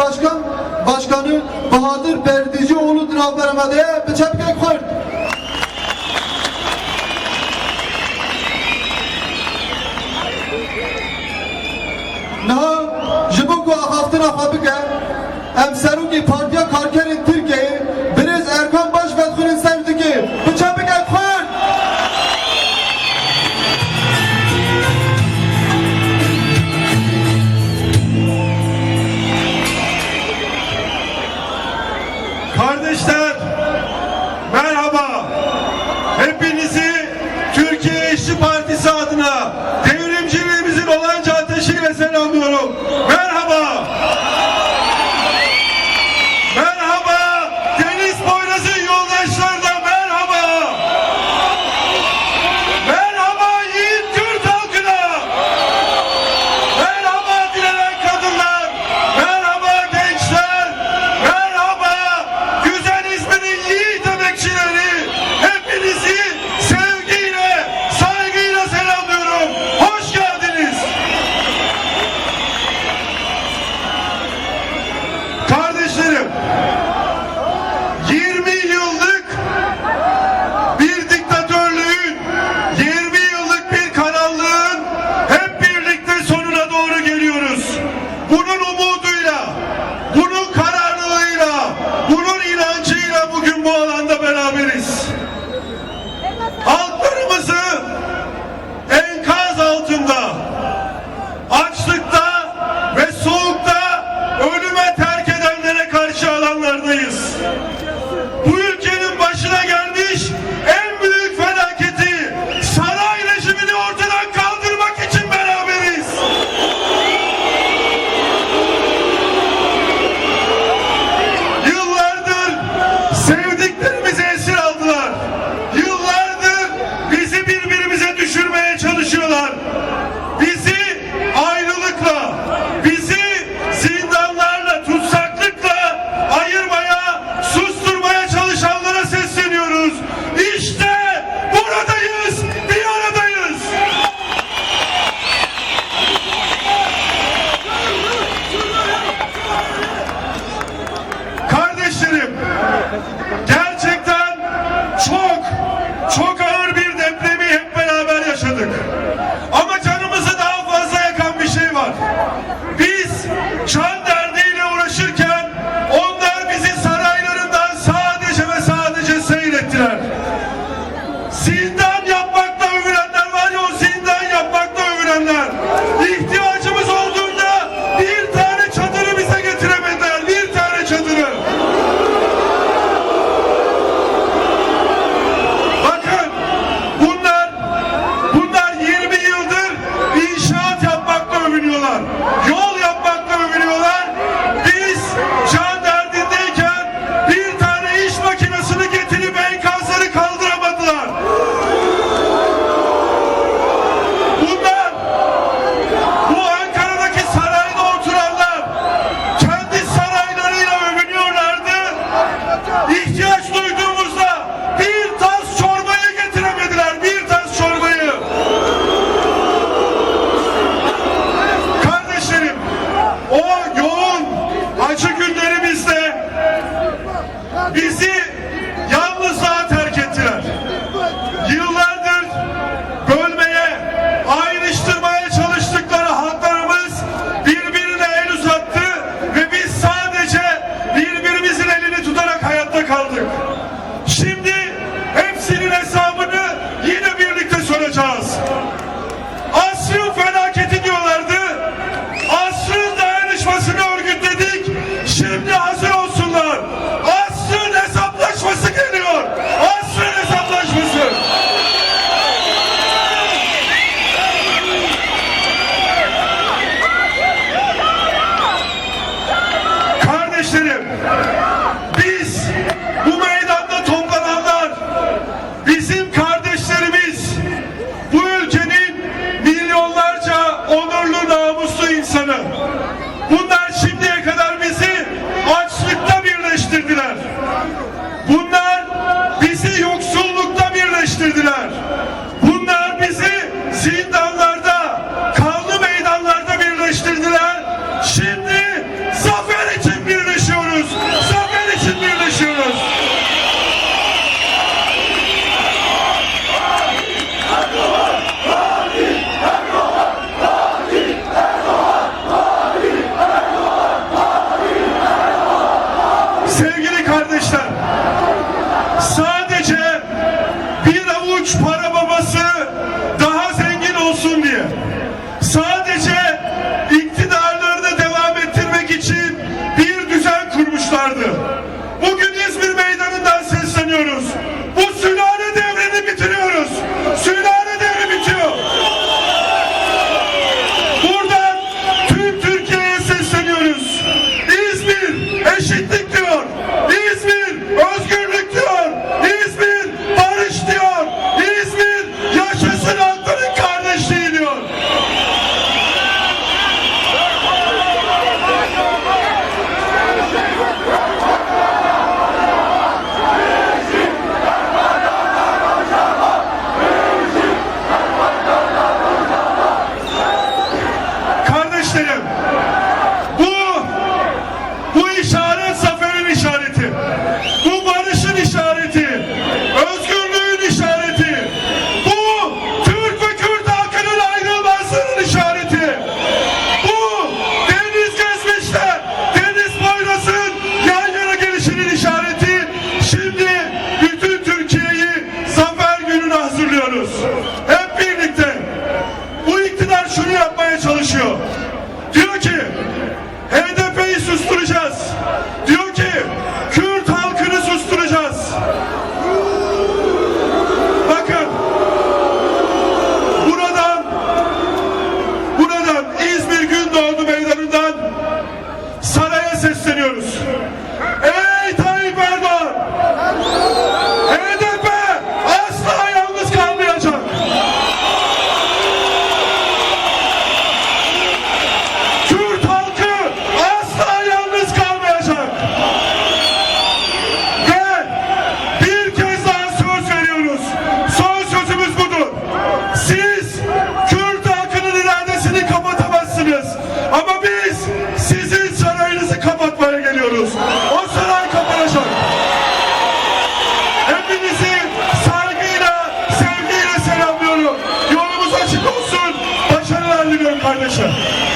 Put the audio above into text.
Başkan Başkanı Bahadır Berdicioğlu Trabzon'a bıçak koydu. Naha, jibu ku ahaftına fabrika, em seruki வேண்டும்